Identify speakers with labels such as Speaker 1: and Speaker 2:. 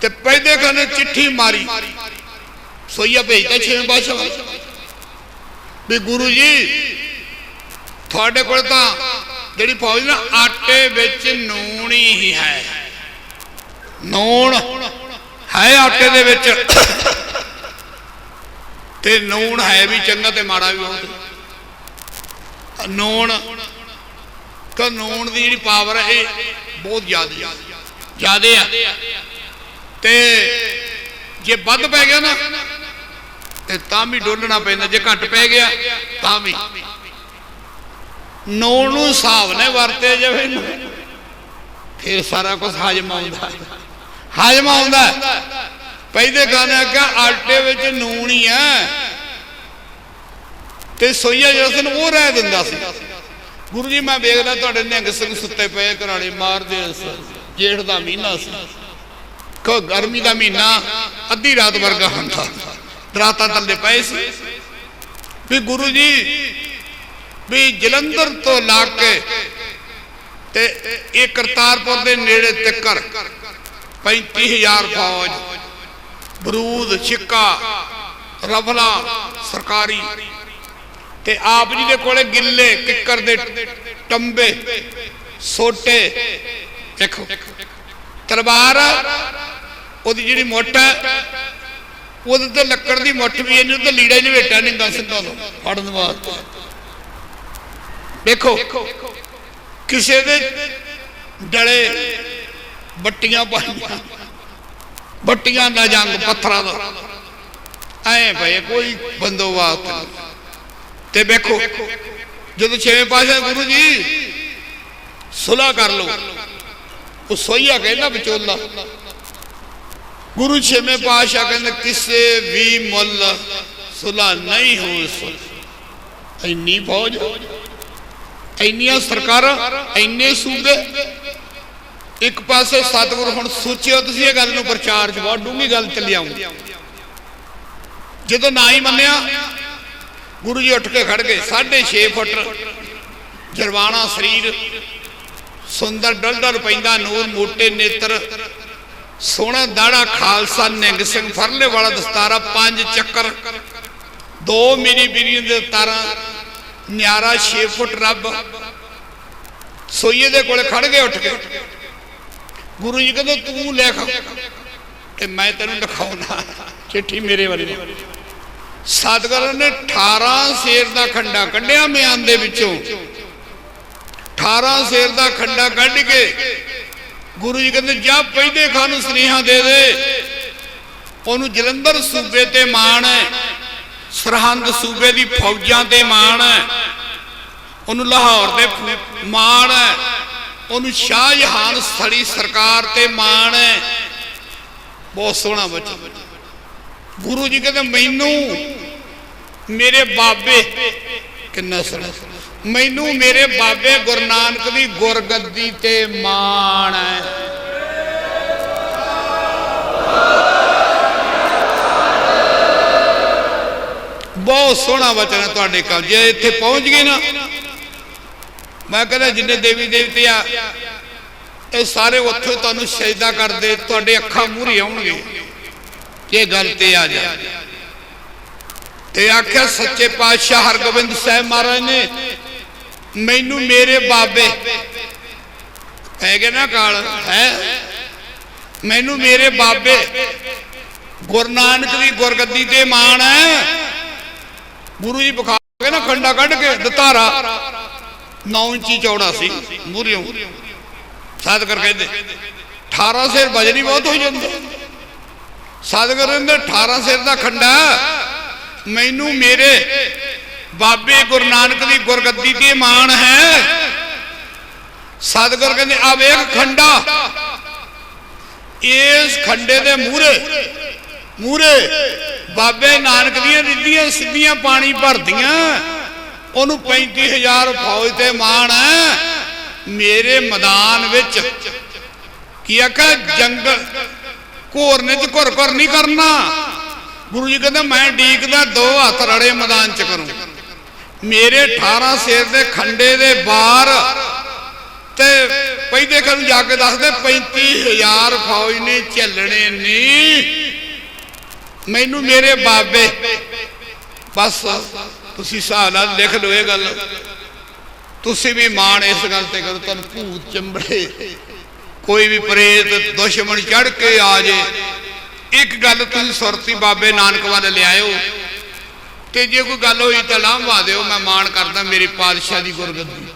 Speaker 1: ਤੇ ਪੈਦੇ ਖਾਨੇ ਚਿੱਠੀ ਮਾਰੀ। ਸੋਈਆ ਭੇਜਦਾ ਛੇਵੇਂ ਬਾਦਸ਼ਾਹ ਵੀ ਗੁਰੂ ਜੀ, ਤੁਹਾਡੇ ਕੋਲ ਤਾਂ ਜਿਹੜੀ ਫੌਜ ਨਾ ਆਟੇ ਵਿੱਚ ਨੂਣ ਹੀ ਹੈ। ਨੂਣ ਹੈ ਆਟੇ ਦੇ ਵਿੱਚ। ਤੇ ਨੂਣ ਹੈ ਵੀ ਚੰਗਾ ਤੇ ਮਾੜਾ ਵੀ ਬਹੁਤ। ਨੂਣ ਤਾਂ ਨੂਣ ਦੀ ਜਿਹੜੀ ਪਾਵਰ ਹੈ ਇਹ ਬਹੁਤ ਜ਼ਿਆਦਾ ਜ਼ਿਆਦਾ ਆ ਤੇ ਜੇ ਵੱਧ ਪੈ ਗਿਆ ਨਾ, ਤੇ ਤਾਂ ਵੀ ਡੋਲਣਾ ਪੈਂਦਾ, ਜੇ ਘੱਟ ਪੈ ਗਿਆ, ਤਾਂ ਵੀ। ਨੂਣ ਨੂੰ ਹਿਸਾਬ ਨੇ ਵਰਤੇ ਜਾਵੇ ਫਿਰ ਸਾਰਾ ਕੁਝ ਹਜਮ ਆਉਂਦਾ। ਹਜਮ ਆਉਂਦਾ। ਪਹਿਲੇ ਗਾਣੇ ਅੱਗੇ ਆਟੇ ਵਿੱਚ ਨੂਣ ਹੀ ਹੈ। ਤੇ ਸੋਈਆ ਜਿਹੜਾ ਸੀ ਉਹ ਰਹਿ ਦਿੰਦਾ ਸੀ। ਗੁਰੂ ਜੀ, ਮੈਂ ਵੇਖਦਾ ਤੁਹਾਡੇ ਨਿਹੰਗ ਸਿੰਘ ਸੁੱਤੇ ਪਏ ਘਰਾੜੇ ਮਾਰਦੇ ਜੇਠ ਦਾ ਮਹੀਨਾ ਸੀ। ਕੋ ਗਰਮੀ ਦਾ ਮਹੀਨਾ ਅੱਧੀ ਰਾਤ ਵਰਗਾ ਹੁੰਦਾ। ਰਾਤਾਂ ਥੱਲੇ ਪਏ ਸੀ। ਵੀ ਗੁਰੂ ਜੀ, ਵੀ ਜਲੰਧਰ ਤੋਂ ਲਾ ਕੇ ਤੇ ਇਹ ਕਰਤਾਰਪੁਰ ਦੇ ਨੇੜੇ ਤੱਕਰ 35000 ਫੌਜ, ਬਰੂਦ, ਛਿੱਕਾ, ਰਫਲਾ, ਸਰਕਾਰੀ ਤੇ ਆਪ ਜੀ ਦੇ ਕੋਲੇ ਗਿੱਲੇ, ਕਿੱਕਰ ਦੇ ਟੰਬੇ, ਸੋਟੇ, ਦੇਖੋ, ਤਲਵਾਰ ਉਹਦੀ ਜਿਹੜੀ ਮੁੱਠ ਹੈ ਉਹਦੇ ਤੇ ਲੱਕੜ ਦੀ ਮੁੱਠ ਵੀ ਇਹਨੂੰ ਤੇ ਲੀੜਾ ਹੀ ਲਵੇਟਾ ਨਹੀਂ ਦੱਸ ਤੋਂ ਫੜਨ ਵਾਸਤੇ ਦੇਖੋ ਕਿਸੇ ਦੇ ਡਲੇ ਬੱਟੀਆਂ ਪਾਈਆਂ ਬੱਟੀਆਂ ਦਾ ਜੰਗ ਪੱਥਰਾਂ ਦਾ। ਐ ਭਈ ਕੋਈ ਬੰਦੋਬਸਤ ਨਹੀਂ। ਤੇ ਵੇਖੋ ਜਦੋਂ ਛੇਵੇਂ ਪਾਸੇ ਗੁਰੂ ਜੀ ਸੁਲਾ ਕਰ ਲਓ ਉਹ ਸੋਈਆ ਕਹਿੰਦਾ ਵਿਚੋਲਾ। ਗੁਰੂ ਛੇਵੇਂ ਪਾਸ਼ਾ ਕਹਿੰਦੇ, ਕਿਸੇ ਵੀ ਮੁੱਲ ਸੁਲਾ ਨਹੀਂ ਹੋ ਸਕਦੀ ਇੰਨੀ ਫੌਜ, ਇੰਨੀਆਂ ਸਰਕਾਰਾਂ, ਇੰਨੇ ਸੂਬੇ। ਇੱਕ ਪਾਸੇ ਸਤਿਗੁਰ ਹੁਣ ਸੋਚਿਓ ਤੁਸੀਂ ਇਹ ਗੱਲ ਨੂੰ, ਪ੍ਰਚਾਰ ਚ ਬਹੁਤ ਡੂੰਗੀ ਗੱਲ ਚੱਲੀ ਆਉਂ ਜਦੋਂ ਨਾ ਹੀ ਮੰਨਿਆ, ਗੁਰੂ ਜੀ ਉੱਠ ਕੇ ਖੜ ਗਏ 6.5 ਫੁੱਟ ਜਰਵਾਣਾ ਸਰੀਰ, ਸੁੰਦਰ ਡਲਡਲ ਪੈਂਦਾ, ਨੂਰ ਮੋਟੇ ਨੇਤਰ। ਸੋਹਣਾ ਦਾੜਾ ਖਾਲਸਾ ਨਿੰਗ ਸਿੰਘ ਫਰਲੇ ਵਾਲਾ ਦਸਤਾਰਾ, ਪੰਜ ਚੱਕਰ। ਦੋ ਮੇਰੀ ਬੀਰੀ ਦੇ ਤਾਰਾਂ, ਨਿਆਰਾ 6 ਫੁੱਟ ਰੱਬ। ਸੋਈਏ ਦੇ ਕੋਲੇ ਖੜ ਗਏ ਉੱਠ ਕੇ। ਗੁਰੂ ਜੀ ਕਹਿੰਦੇ, ਤੂੰ ਲਿਖ। ਤੇ ਮੈਂ ਤੈਨੂੰ ਦਿਖਾਉਣਾ ਚਿੱਠੀ ਮੇਰੇ ਵੱਲੋਂ ਸਤਿਗੁਰੂ ਨੇ 18 ਸ਼ੇਰ ਦਾ ਖੰਡਾ ਕੱਢਿਆ ਮਿਆਨ ਦੇ ਵਿੱਚੋਂ। 18 ਸ਼ੇਰ ਦਾ ਖੰਡਾ ਕੱਢ ਕੇ ਗੁਰੂ ਜੀ ਕਹਿੰਦੇ, ਜਾ ਪਹਿਦੇ ਖਾਨ ਨੂੰ ਸੁਨੇਹਾ ਦੇ ਦੇ। ਉਹਨੂੰ ਜਲੰਧਰ ਸੂਬੇ ਤੇ ਮਾਣ ਹੈ, ਸਰਹੰਦ ਸੂਬੇ ਦੀ ਫੌਜਾਂ ਤੇ ਮਾਣ ਹੈ। ਉਹਨੂੰ ਲਾਹੌਰ ਦੇ ਮਾਣ ਹੈ, ਉਹਨੂੰ ਸ਼ਾਹਜਹਾਨ ਸੜੀ ਸਰਕਾਰ ਤੇ ਮਾਣ ਹੈ। ਬਹੁਤ ਸੋਹਣਾ ਬੱਚਾ ਗੁਰੂ ਜੀ ਕਹਿੰਦੇ, ਮੈਨੂੰ ਮੇਰੇ ਬਾਬੇ ਕਿੰਨਾ ਸੋਹਣਾ। ਮੈਨੂੰ ਮੇਰੇ ਬਾਬੇ ਗੁਰੂ ਨਾਨਕ ਦੀ ਗੁਰਗੱਦੀ ਤੇ ਮਾਣ ਹੈ। ਬਹੁਤ ਸੋਹਣਾ ਵਚਨ ਹੈ ਤੁਹਾਡੇ ਕੋਲ, ਜੇ ਇੱਥੇ ਪਹੁੰਚ ਗਏ ਨਾ। ਮੈਂ ਕਹਿੰਦਾ ਜਿੰਨੇ ਦੇਵੀ ਦੇਵਤੇ ਆ, ਇਹ ਸਾਰੇ ਉੱਥੇ ਤੁਹਾਨੂੰ ਸਜਦਾ ਕਰਦੇ, ਤੁਹਾਡੇ ਅੱਖਾਂ ਮੂਹਰੇ ਆਉਣਗੇ। ਇਹ ਗੱਲ ਤੇ ਆ ਜਾ। ਤੇ ਆਖਿਆ ਸੱਚੇ ਪਾਤਸ਼ਾਹ ਹਰਗੋਬਿੰਦ ਸਾਹਿਬ ਮਹਾਰਾਜ ਨੇ ਮੈਨੂੰ ਮੇਰੇ ਬਾਬੇ। ਕਹਿ ਗਏ ਨਾ ਕਾਲ, ਹੈ? ਮੈਨੂੰ ਮੇਰੇ ਬਾਬੇ। ਗੁਰੂ ਨਾਨਕ ਦੀ ਗੁਰਗੱਦੀ ਤੇ ਮਾਣ ਹੈ। ਗੁਰੂ ਜੀ ਬਖਾ ਕੇ ਨਾ ਖੰਡਾ ਕੱਢ ਕੇ ਦਤਾਰਾ। 9 ਇੰਚੀ ਚੌੜਾ ਸੀ ਮੂਰਿਓਂ ਸਾਧ ਕਹਿੰਦੇ 18 ਸਿਰ ਵਜਨ ਬਹੁਤ ਹੋ ਜਾਂਦਾ। ਸਾਧ ਕਹਿੰਦੇ ਦੇ 18 ਸਿਰ ਦਾ ਖੰਡਾ ਮੈਨੂੰ ਮੇਰੇ ਬਾਬੇ ਗੁਰੂ ਨਾਨਕ ਦੀ ਗੁਰਗੱਦੀ ਤੇ ਮਾਣ ਹੈ। ਸਤਿਗੁਰ ਕਹਿੰਦੇ, ਆ ਵੇਖ ਖੰਡਾ। ਇਸ ਖੰਡੇ ਦੇ ਮੂਹਰੇ ਮੂਹਰੇ ਬਾਬੇ ਨਾਨਕ ਦੀਆਂ ਰਿੱਧੀਆਂ ਸਿੱਧੀਆਂ ਪਾਣੀ ਭਰਦੀਆਂ। ਉਹਨੂੰ 35000 ਫੌਜ ਤੇ ਮਾਣ ਹੈ। ਮੇਰੇ ਮੈਦਾਨ ਵਿੱਚ ਕੀ ਆਖਾ ਜੰਗਲ ਘੋਰਨੇ ਚ ਘੁਰ ਘੁਰ ਨਹੀਂ ਕਰਨਾ। ਗੁਰੂ ਜੀ ਕਹਿੰਦੇ, ਮੈਂ ਡੀਕਦਾ, ਦੋ ਹੱਥ ਰੜੇ ਮੈਦਾਨ ਚ ਕਰੂੰ। ਮੇਰੇ 18 ਸਿਰ ਦੇ ਖੰਡੇ ਦੇ ਬਾਹਰ ਤੇ ਪਹਿਲੇ ਕਰਨ ਜਾ ਕੇ ਦੱਸਦੇ 35000 ਫੌਜ ਨੇ ਚੱਲਣੇ ਨਹੀਂ। ਮੈਨੂੰ ਮੇਰੇ ਬਾਬੇ, ਬਸ ਤੁਸੀਂ ਹਿਸਾਬ ਨਾਲ ਲਿਖ ਲਓ ਇਹ ਗੱਲ। ਤੁਸੀਂ ਵੀ ਮਾਣ ਇਸ ਗੱਲ ਤੇ ਕਰੋ, ਤੁਹਾਨੂੰ ਭੂਤ ਚੰਬੜੇ। ਕੋਈ ਵੀ ਪ੍ਰੇਤ, ਦੁਸ਼ਮਣ ਚੜ ਕੇ ਆ ਜੇ। ਇੱਕ ਗੱਲ ਤੁਸੀਂ ਸੁਰਤੀ ਬਾਬੇ ਨਾਨਕ ਵੱਲ ਲਿਆਇਓ। ਤੇ ਜੇ ਕੋਈ ਗੱਲ ਹੋਈ ਤਾਂ ਲਾਂਭਾ ਦਿਓ, ਮੈਂ ਮਾਣ ਕਰਦਾ ਮੇਰੇ ਪਾਤਸ਼ਾਹ ਦੀ ਗੁਰਗੱਦੀ।